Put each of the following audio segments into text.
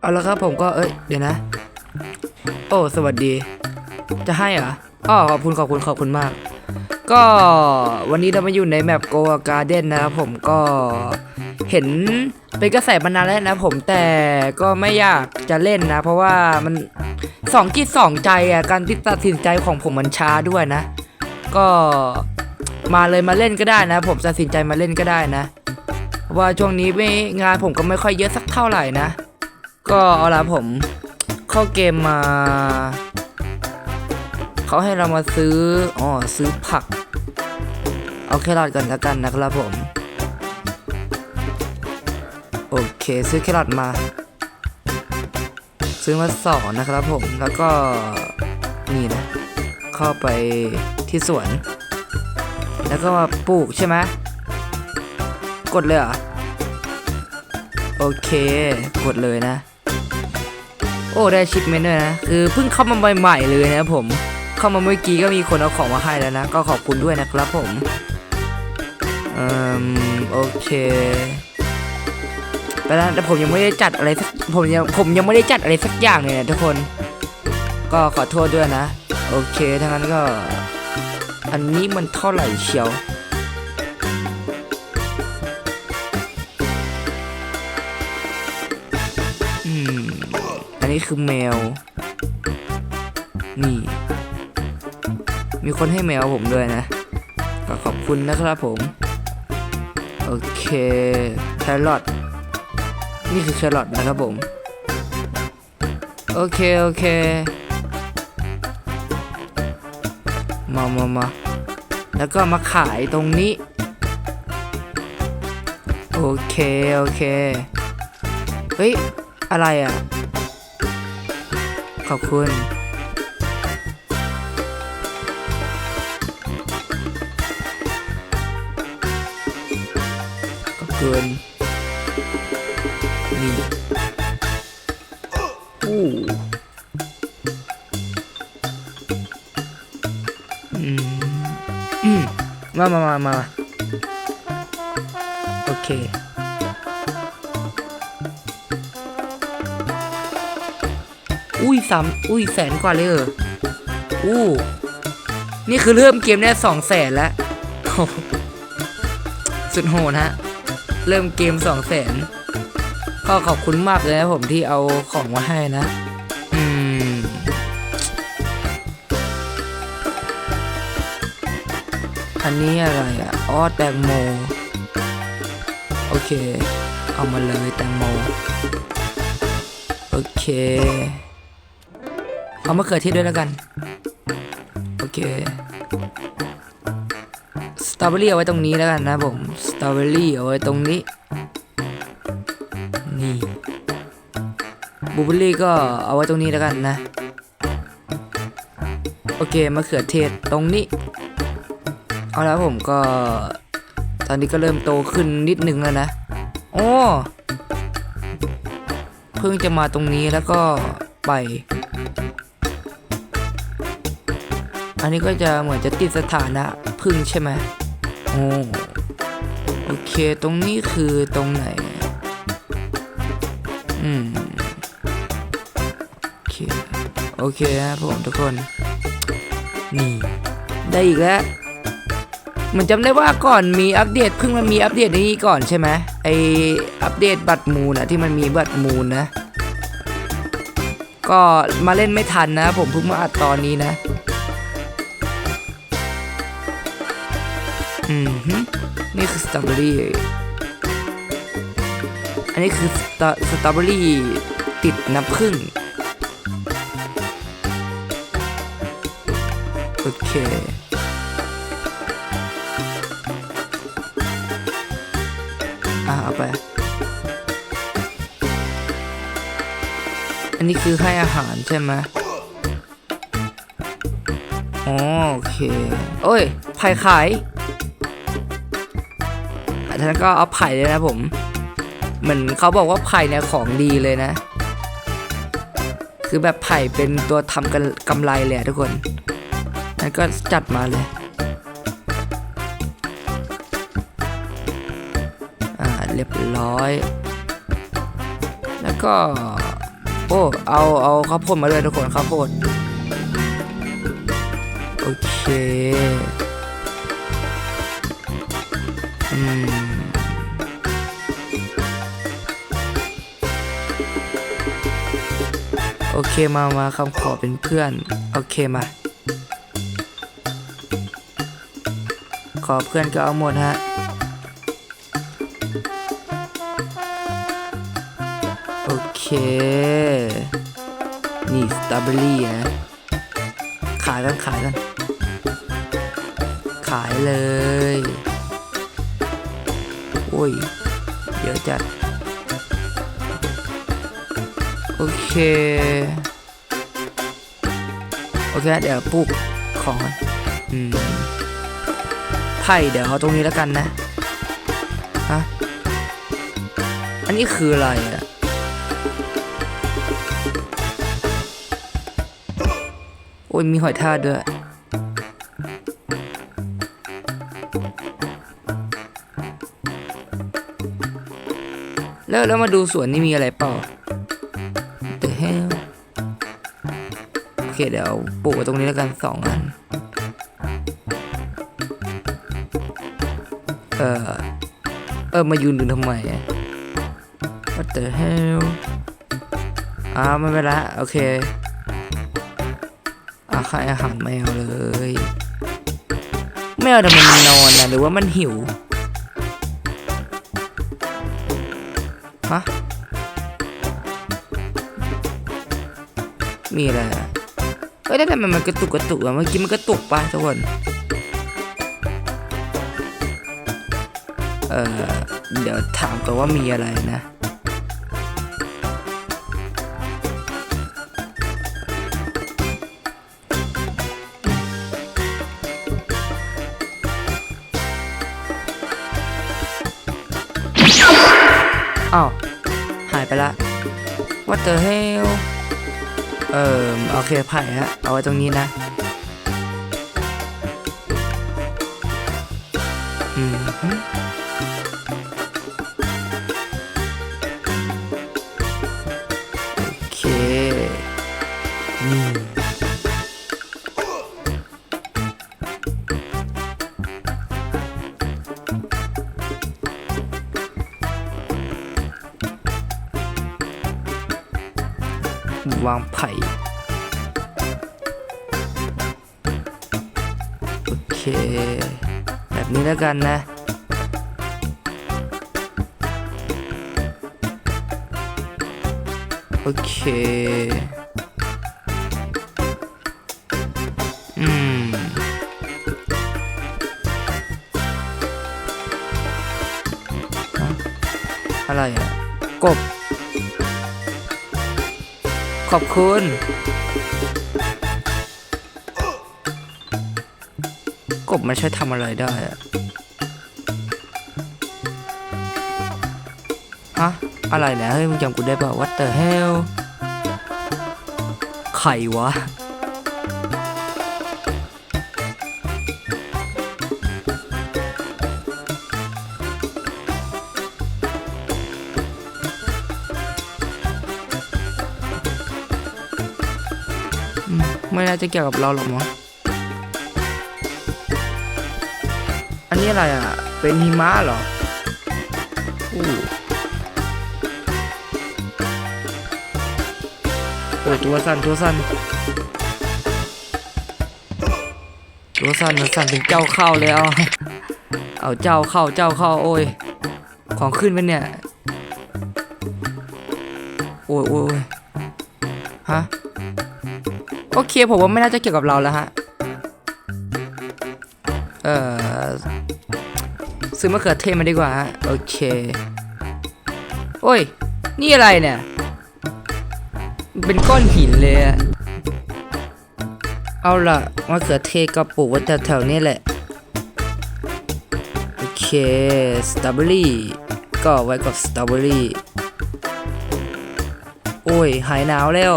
เอาละครับผมก็เอ้ยเดี๋ยวนะ โอ้สวัสดี จะให้เหรออ๋อขอบคุณขอบคุณขอบคุณมาก ก็วันนี้เรามาอยู่ในแมปโกอาการ์เด้นนะครับผมก็เห็นเป็นกระแสมานานแล้วนะผมแต่ก็ไม่อยากจะเล่นนะ เพราะว่ามันสองจิตสองใจอะการตัดสินใจของผมมันช้าด้วยนะ ก็มาเลยมาเล่นก็ได้นะ ผมตัดสินใจมาเล่นก็ได้นะเพราะว่าช่วงนี้ไม่งานผมก็ไม่ค่อยเยอะสักเท่าไหร่นะ ก็เอาละผม เข้าเกมมา เขาให้เรามาซื้อ อ๋อ ซื้อผัก เอาแครอทก่อนแล้วกันนะครับผม โอเค ซื้อแครอทมา ซื้อมาสองนะครับผม แล้วก็ นี่นะ เข้าไปที่สวน แล้วก็มาปลูกใช่ไหมกดเลยเหรอ โอเค กดเลยนะ โอ้ได้ชิปเมนด้วยนะคือเพิ่งเข้ามาใหม่ๆเลยนะผม เข้ามาเมื่อกี้ก็มีคนเอาของมาให้แล้วนะ ก็ขอบคุณด้วยนะครับผมอ่มโอเคไปแล้วแต่ผมยังไม่ได้จัดอะไรสักผมยังผมยังไม่ได้จัดอะไรสักอย่างเลยนะทุกคน ก็ขอโทษด้วยนะ โอเคถ้างั้นก็ อันนี้มันเท่าไหร่เชียว นี้คือแมว นี่ มีคนให้แมวผมด้วยนะก็ขอบคุณนะครับผม โอเค แครอท นี่คือแครอทนะครับผม โอเค โอเค มามามาแล้วก็มาขายตรงนี้ โอเค โอเค เฮ้ย อะไรอะ ขอบคุณ ขอบคุณ นี่อู้อืมอืมมามามามาโอเค อุ้ยสามอุ้ยแสนกว่าเลยเหรออู้นี่คือเริ่มเกมได้สองแสนแล้ว สุดโหดฮะ เริ่มเกมสองแสนก็ขอบคุณมากเลยนะผมที่เอาของมาให้นะ อืม อันนี้อะไรอะอ๋อแตงโม โอเค เอามาเลยแตงโม โอเค เอามะเขือเทศด้วยแล้วกัน โอเค สตรอเบอรี่เอาไว้ตรงนี้แล้วกันนะผม สตรอเบอรี่เอาไว้ตรงนี้ นี่บลูเบอรี่ก็เอาไว้ตรงนี้แล้วกันนะ โอเคมะเขือเทศตรงนี้ เอาแล้วผมก็ ตอนนี้ก็เริ่มโตขึ้นนิดนึงแล้วนะ โอ้ เพิ่งจะมาตรงนี้แล้วก็ไป นนี้ก็จะเหมือนจะติดสถานะพึ่งใช่ไหมโอ้โอเค ตรงนี้คือตรงไหน อืม โอเค โอเคครับผมทุกคน นี่ ได้อีกแล้ว มันจำได้ว่าก่อนมีอัปเดตเพิ่งมันมีอัปเดตนี้ก่อนใช่ไหมไออัปเดตบัตรมูลอะที่มันมีบัตรมูลนะ ก็มาเล่นไม่ทันนะ ผมเพิ่งมาอัดตอนนี้นะ อืมนี่คือสตรอเบอรี่ อันนี้คือสตรอสตรอเบอรี่ติดน้ำผึ้ง โอเคอะเอาไป อันนี้คือให้อาหารใช่ไหมอ๋อโอเค โอ้ยไผ่ขาย อันนั้นก็เอาไผ่เลยนะผม เหมือนเขาบอกว่าไผ่เนี่ยของดีเลยนะ คือแบบไผ่เป็นตัวทำกันกำไรเลยอะทุกคนนั่นก็จัดมาเลยอ่าเรียบร้อย แล้วก็ โอ้เอาเอาข้าวโพดมาเลยทุกคนข้าวโพดโอเค เคมามาคำขอเป็นเพื่อน โอเคมา ขอเพื่อนก็เอาหมดฮะ โอเค นี่สตรอเบอรี่นะ ขายกันขายกัน ขายเลย โอ้ยเดี๋ยวจัด โอเค โอเค เดี๋ยวปลูกของอืมไผ่เดี๋ยวเอาตรงนี้แล้วกันนะฮะอันนี้คืออะไรอะโอ้ยมีหอยทากด้วย แล้วแล้วมาดูสวนนี่มีอะไรเปล่า เคเดี๋ยวปลูกตรงนี้แล้วกันสองอัน เออเออมายืนดูทำไม What the hell อ่าวไม่เป็นไรโอเคอ่าให้อาหารแมวเลยแมวทำไมมันนอนนะหรือว่ามันหิวฮะมีอะไรอะ เฮ้ยแล้วทำไมมันกระตุกกระตุกอะเมื่อกี้มันกระตุกปะทุกคน เออเดี๋ยวถามก่อนว่ามีอะไรนะอ้าวหายไปละ What the hell เออโอเคไผ่ฮะ เอาไว้ตรงนี้นะ อืม แบบนี้แล้วกันนะ โอเค อืม อะไรอะ กบ ขอบคุณ กบมันใช้ทำอะไรได้อะฮะ อะไรนะเฮ้ยมึงจำกูได้ป่า What the hell ไข่วะ ไม่น่าจะเกี่ยวกับเราหรอกมั้ง นี้อะไรอะ เป็นหิมะเหรออู้โอ้ตัวสั่นตัวสั่นตัวสั่นมันสั่นถึงเจ้าเข้าเลยเอาเอาเจ้าเข้าเจ้าเข้าโอ้ย ของขึ้นไปเนี่ยโอ้ยโอ้ยโอ้ยฮะ โอเคผมว่าไม่น่าจะเกี่ยวกับเราแล้วฮะ เอ่อ ซื้อมะเขือเทศมาดีกว่าฮะโอเค โอ้ย นี่อะไรเนี่ย เป็นก้อนหินเลยอะเอาล่ะมะเขือเทศก็ปลูกไว้แถวๆนี้แหละ โอเค สตรอเบอรี่ ก็ไว้กับสตรอเบอรี่ โอ้ย หายหนาวแล้ว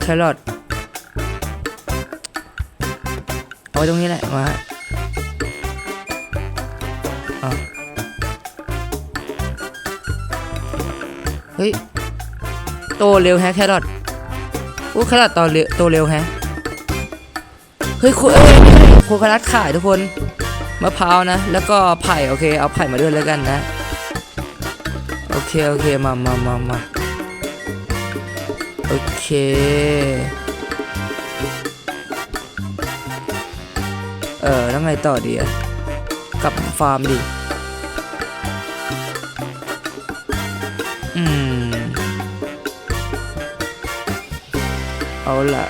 แครอทเอาไว้ตรงนี้แหละมา เฮ้ย โตเร็วแฮะแครอทโอ้แครอทโตเร็วโตเร็วแฮะ เฮ้ยโคเอ้ยไม่ใช่โคคานัทขายทุกคนมะพร้าวนะ แล้วก็ไผ่โอเค เอาไผ่มาด้วยแล้วกันนะ โอเค โอเค มามามามาโอเค เออแล้วไงต่อดีอะ กับฟาร์มดิ อืม เอาละ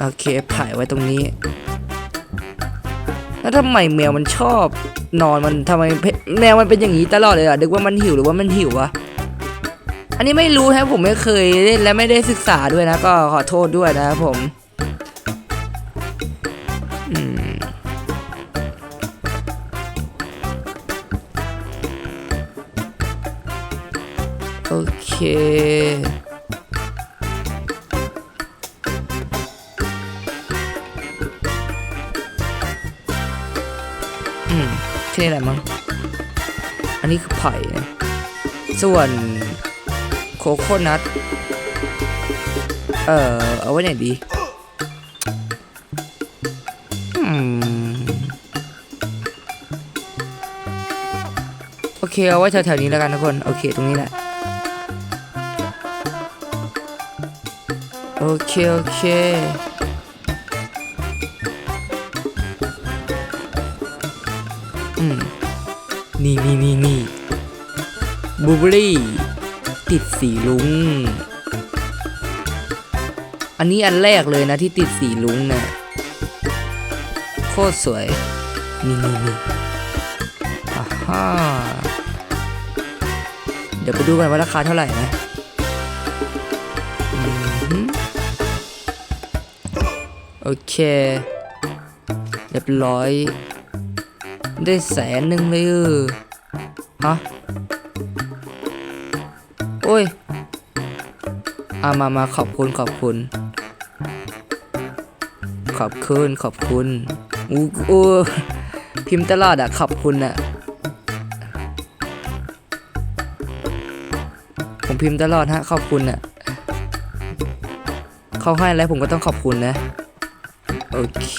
โอเคถ่ายไว้ตรงนี้ แล้วทำไมแมวมันชอบ นอนมันทำไมแมวมันเป็นอย่างนี้ตลอดเลยอะนึกว่ามันหิวหรือว่ามันหิววะอันนี้ไม่รู้ฮะผมไม่เคยเล่นและไม่ได้ศึกษาด้วยนะ ก็ขอโทษด้วยนะครับผม อืมแค่นี้แหละมั้ง อันนี้คือไผ่นะส่วนโคโคนัท เอ่อ เอาไว้ไหนดีอืมโอเค เอาไว้แถวๆนี้แล้วกันทุกคน โอเค ตรงนี้แหละ โอเค โอเค อืม นี่นี่นี่นี่บูเบอรี่ ติดสีลุง อันนี้อันแรกเลยนะที่ติดสีลุงเนะี่ยโคตรสวย นี่นี่นี่อ่าฮ่า เดี๋ยวไปดูกันว่าราคาเท่าไหร่นะ เค เรียบร้อย ได้แสนหนึ่งเลยเออฮะ โอ้ยอามามาขอบคุณขอบคุณ ขอบคุณขอบคุณอู้อู้พิมพ์ตลอดอะขอบคุณอะผมพิมพ์ตลอดฮะขอบคุณอะเขาให้อะไรผมก็ต้องขอบคุณนะ โอเค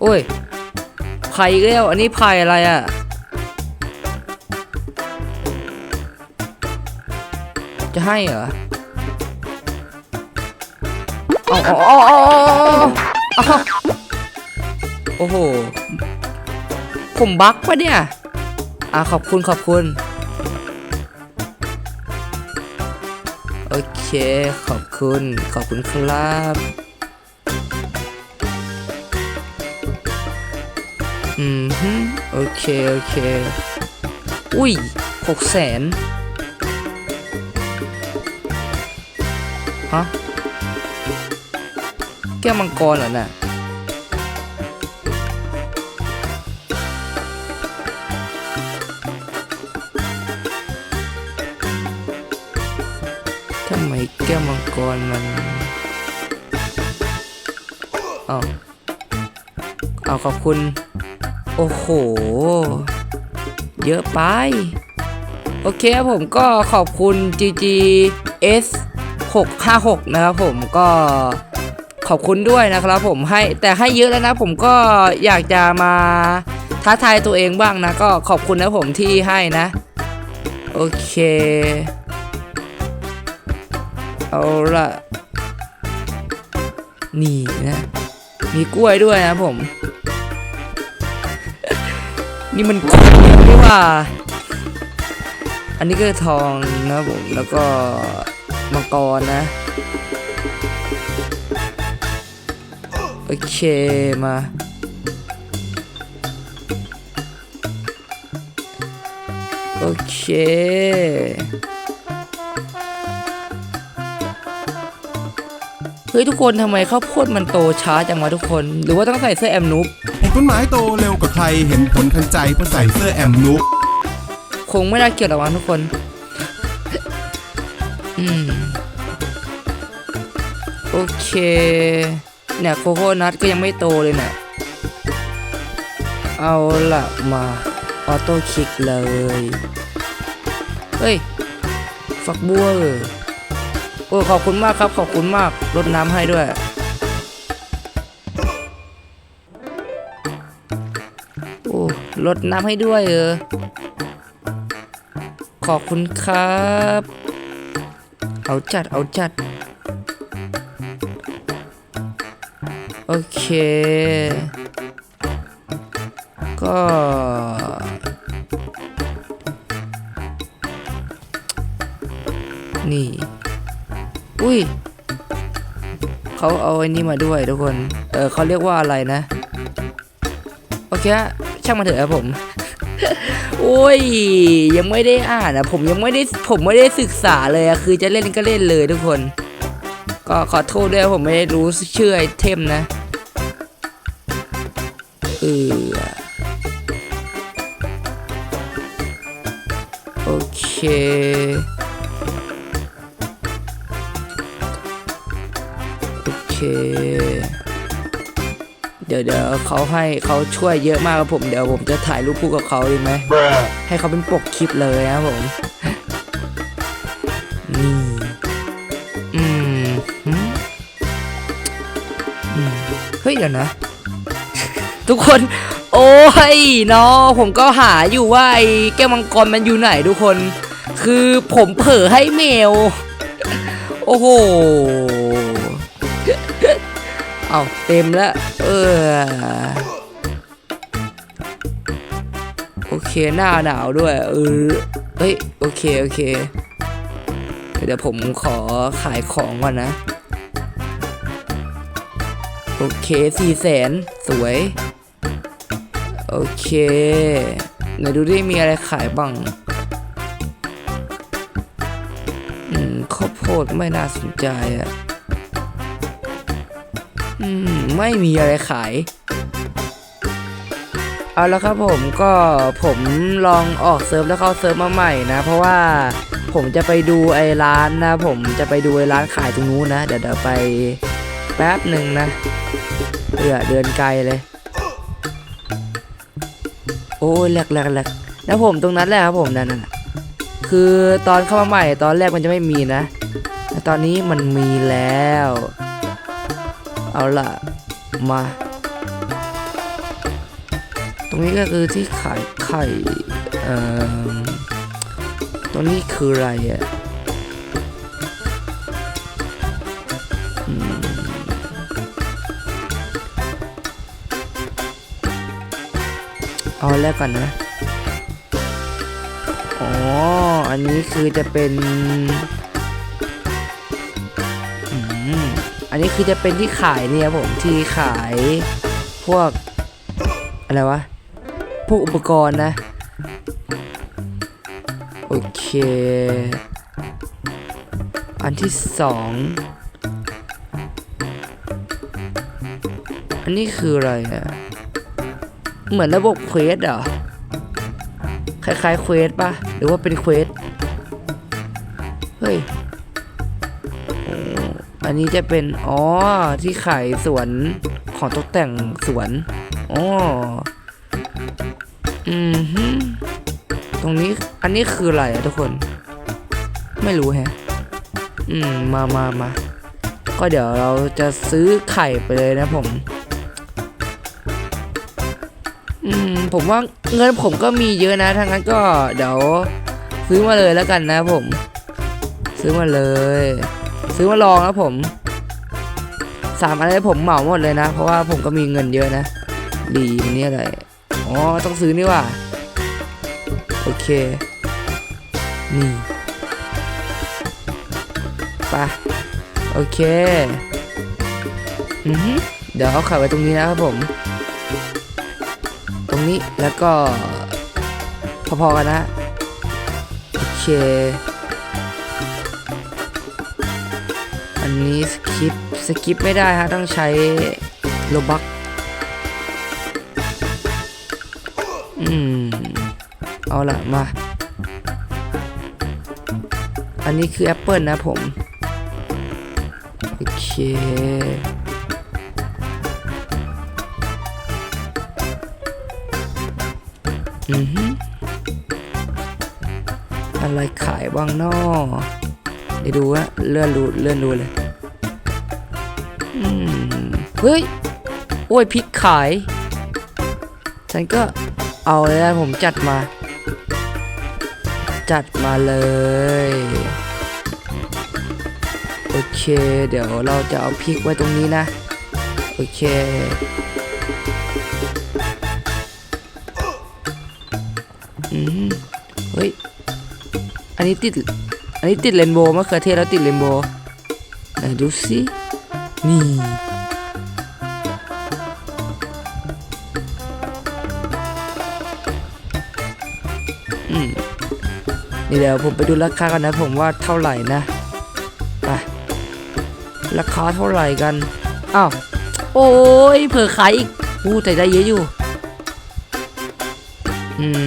โอ้ยไผ่อีกแล้วอันนี้ไผ่อะไรอะ จะให้เหรออ๋ออ๋ออ๋ออ๋ออ๋อโอ้โห ผมบั๊กปะเนี่ย อะขอบคุณขอบคุณ โอเค ขอบคุณ ขอบคุณครับ อืมฮึโอเคโอเค อุ้ยหกแสนฮะแก้วมังกรเหรอน่ะทำไมแก้วมังกรมันเอาเอาขอบคุณ โอ้โห เยอะไป โอเคครับผมก็ขอบคุณ GGS 656 นะครับผมก็ขอบคุณด้วยนะครับผมให้แต่ให้เยอะแล้วนะผมก็อยากจะมาท้าทายตัวเองบ้างนะ ก็ขอบคุณนะผมที่ให้นะ โอเค เอาละนี่นะ มีกล้วยด้วยนะผม นี่มันกล้วยนี่ว่า อันนี้ก็ทองนะครับผม แล้วก็มังกรนะ โอเคมา โอเค เฮ้ยทุกคนทำไมข้าวโพดมันโตช้าจังวะทุกคน หรือว่าต้องใส่เสื้อแอมนุ๊กปลูกต้นไม้โตเร็วกว่าใครเห็นผลทันใจเพราะใส่เสื้อแอมนุกคงไม่น่าเกี่ยวหรอกมั้งทุกคน อืม โอเค เนี่ยโคโค่นัทก็ยังไม่โตเลยเนี่ย เอาละมาออโต้คลิกเลย เฮ้ย ฝักบัวเออโอ้ขอบคุณมากครับ ขอบคุณมากรดน้ำให้ด้วย โอ้รดน้ำให้ด้วยเออ ขอบคุณครับ เอาจัด เอาจัด โอเค ก็นี่ อุ้ยเขาเอาไอ้นี่มาด้วยทุกคน เออเขาเรียกว่าอะไรนะ โอเค ช่างมาเถอะครับผม โอ้ย ยังไม่ได้อ่านอะ ผมยังไม่ได้ ผมไม่ได้ศึกษาเลยอะ คือจะเล่นก็เล่นเลยทุกคน ก็ขอโทษด้วยผมไม่ได้รู้ชื่อไอเทมนะ เออ โอเค เคเดี๋ยวเดี๋ยวเขาให้เขาช่วยเยอะมากครับผม เดี๋ยวผมจะถ่ายรูปคู่กับเขาดีไหม ให้เขาเป็นปกคลิปเลยนะครับผมนี่อืมหืมอืมเฮ้ยเดี๋ยวนะ ทุกคน โอ้ยเนาะผมก็หาอยู่ว่าไอ้แก้วมังกรมันอยู่ไหนทุกคน คือผมเผลอให้เมลโอ้โห เอาเต็มแล้ว เออ โอเคหน้าหนาวด้วย เออเฮ้ย โอเค โอเค เดี๋ยวผมขอขายของก่อนนะ โอเคสี่แสนสวย โอเคไหนดูดิมีอะไรขายบ้าง อืมข้าวโพดไม่น่าสนใจอะ ไม่มีอะไรขาย เอาละครับผมก็ผมลองออกเซิร์ฟแล้วเข้าเซิร์ฟมาใหม่นะ เพราะว่าผมจะไปดูไอ้ร้านนะ ผมจะไปดูไอ้ร้านขายตรงนู้นนะ เดี๋ยวเดี๋ยวไปแป๊บหนึ่งนะเอือเดินไกลเลย โอ้ยแหลกแหลกแหลกแล้วผมตรงนั้นแหละครับผมนั่นน่ะคือตอนเข้ามาใหม่ตอนแรกมันจะไม่มีนะแต่ตอนนี้มันมีแล้ว เอาล่ะ มา ตรงนี้ก็คือที่ขายไข่เอ่อตรงนี้คืออะไรอะอืมเอาแรกก่อนนะ อ๋อ อันนี้คือจะเป็น อันนี้คือจะเป็นที่ขายเนี่ยผมที่ขายพวกอะไรวะ พวกอุปกรณ์นะ โอเค อันที่สอง อันนี้คืออะไรอะเหมือนระบบเควสเหรอ คล้ายๆเควสปะหรือว่าเป็นเควส นนี้จะเป็นอ๋อที่ขายสวนของตกแต่งสวนอ๋ออืมฮึตรงนี้อันนี้คืออะไรอะทุกคน ไม่รู้แฮะ อืมมามามาก็เดี๋ยวเราจะซื้อไข่ไปเลยนะผม อืมผมว่าเงินผมก็มีเยอะนะถ้างั้นก็เดี๋ยวซื้อมาเลยแล้วกันนะผม ซื้อมาเลย ซื้อมาลองนะผมสามอันนี้ผมเหมาหมดเลยนะ เพราะว่าผมก็มีเงินเยอะนะดีอันนี้อะไรอ๋อต้องซื้อนี่ว่ะโอเค นี่ปะโอเคอือฮึเดี๋ยวเอาไข่ไว้ตรงนี้นะครับผม ตรงนี้แล้วก็พอๆกันนะ โอเค นนี้สกิปสกิปไม่ได้ฮะ ต้องใช้โลบักอืม เอาละมา อันนี้คือแอปเปิลนะผม โอเคอือฮึอะไรขายบ้างนอเดี๋ยวดูว่าเลื่อนดูเลื่อนดูเลย เฮ้ย โอ้ยพริกขาย ฉันก็เอาเลยนะผมจัดมา จัดมาเลย โอเค เดี๋ยวเราจะเอาพริกไว้ตรงนี้นะ โอเคอืมเฮ้ย อันนี้ติด อันนี้ติดเรนโบว์มะเขือเทศแล้วติดเรนโบว์ดูสิ นี่ อืมนี่เดี๋ยวผมไปดูราคากันนะ ผมว่าเท่าไหร่นะไปราคาเท่าไหร่กัน อ้าว โอ้ย เผื่อขายอีกอู้แต่ได้เยอะอยู่ อืม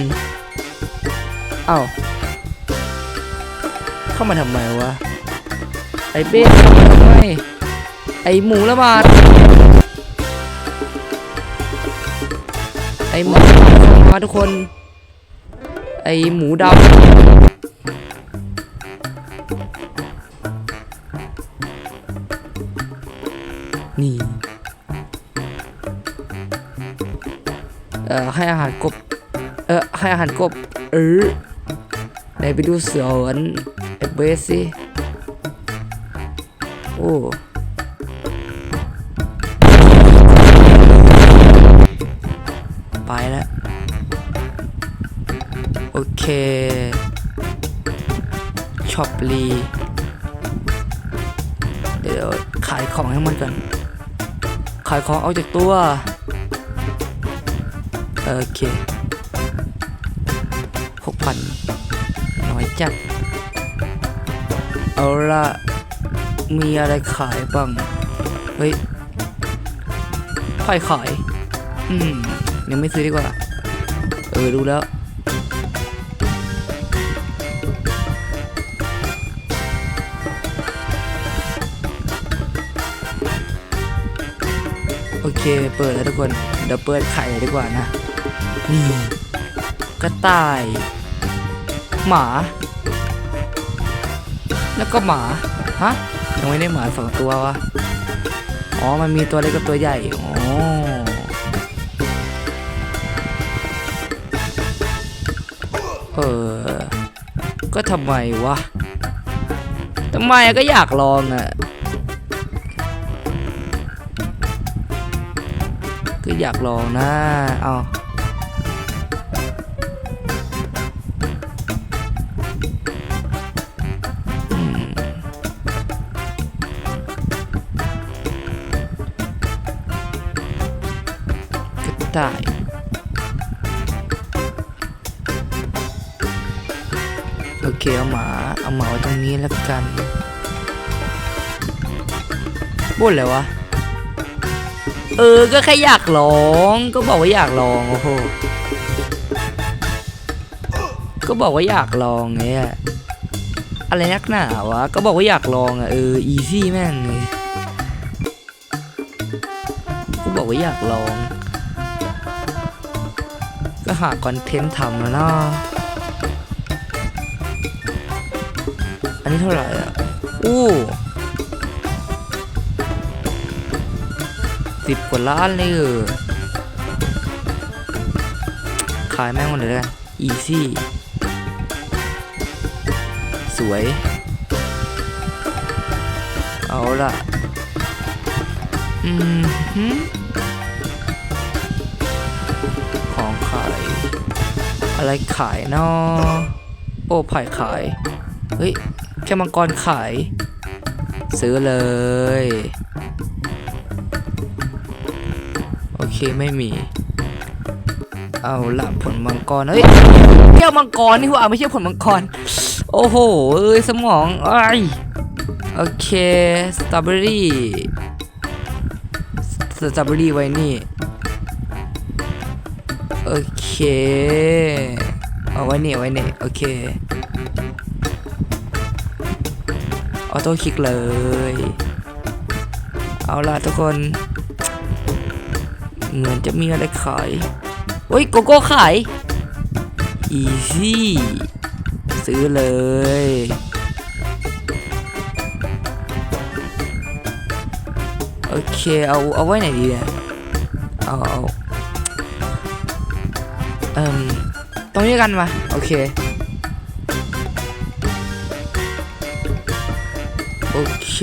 อ้าว เข้ามาทำไมวะ ไอเบ้เข้ามาทำไม ไอ้หมูละบาดไอ้หมูมาทุกคน ไอ้หมูดำนี่ เอ่อให้อาหารกบ เอ่อให้อาหารกบ เออไหนไปดูเสือเหมือนไอ้เบสสิ โอ้ ไปแล้ว โอเคช็อปลี เดี๋ยวขายของให้มันก่อนขายของเอาจากตัว โอเคหกพันน้อยจัด เอาละมีอะไรขายบ้าง เฮ้ยไพ่ขาย อืม ยังไม่ซื้อดีกว่า เออดูแล้ว โอเคเปิดแล้วทุกคน เดี๋ยวเปิดไข่ดีกว่านะ นี่กระต่าย หมา แล้วก็หมา ฮะยังไม่ได้หมาสองตัววะ อ๋อ มันมีตัวเล็กกับตัวใหญ่ อ๋อ เออ ก็ทำไมวะทำไมก็อยากลองอะก็อยากลองนะ เอาอืม เคเอาหมา เอาหมาไว้ตรงนี้แล้วกันบ่นเลยวะ เออ ก็แค่อยากลอง ก็บอกว่าอยากลอง โอ้โห ก็บอกว่าอยากลองไงอะอะไรนักหนาวะ ก็บอกว่าอยากลองอะเออ อีซี่แม่งเลยก็บอกว่าอยากลอง ก็หาคอนเทนต์ทำแล้วเนาะ อันนี้เท่าไหร่อะอู้สิบกว่าล้านเลยเออขายแม่งหมดเลยล้วกันอีซี่ สวย เอาล่ะอืมหืมของขาย อะไรขายเนาะโอ้ไผ่ขาย เฮ้ย แค่มังกรขาย ซื้อเลย โอเคไม่มี เอาละผลมังกรเฮ้ยแก้วมังกรนี่หว่าไม่ใช่ผลมังกร โอ้โหเอ้ยสมองไอยโอเคสตรอเบอรี่สตรอเบอรี่ไว้นี่ โอเค เอาไว้นี่ไว้นี่ โอเค ออโต้คลิกเลย เอาล่ะทุกคน เหมือนจะมีอะไรขายโอ้ยโกโก้ขาย อีซี่ ซื้อเลย โอเค เอาเอาไว้ไหนดีเนี่ยเอาเอาเอ่มตรงนี้กันมา โอเค เค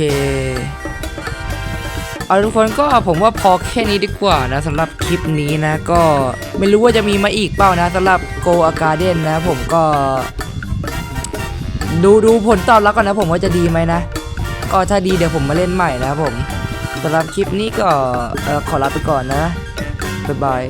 เอาทุกคนก็ผมว่าพอแค่นี้ดีกว่านะสำหรับคลิปนี้นะก็ไม่รู้ว่าจะมีมาอีกเปล่านะสำหรับ Go a g a r d e n นะ ผมก็ ดูดูผลตอบรับก่อนนะ ผมว่าจะดีไหมนะ ก็ถ้าดีเดี๋ยวผมมาเล่นใหม่นะครับผมสำหรับคลิปนี้ก็ขอลาไปก่อนนะบ๊ายบาย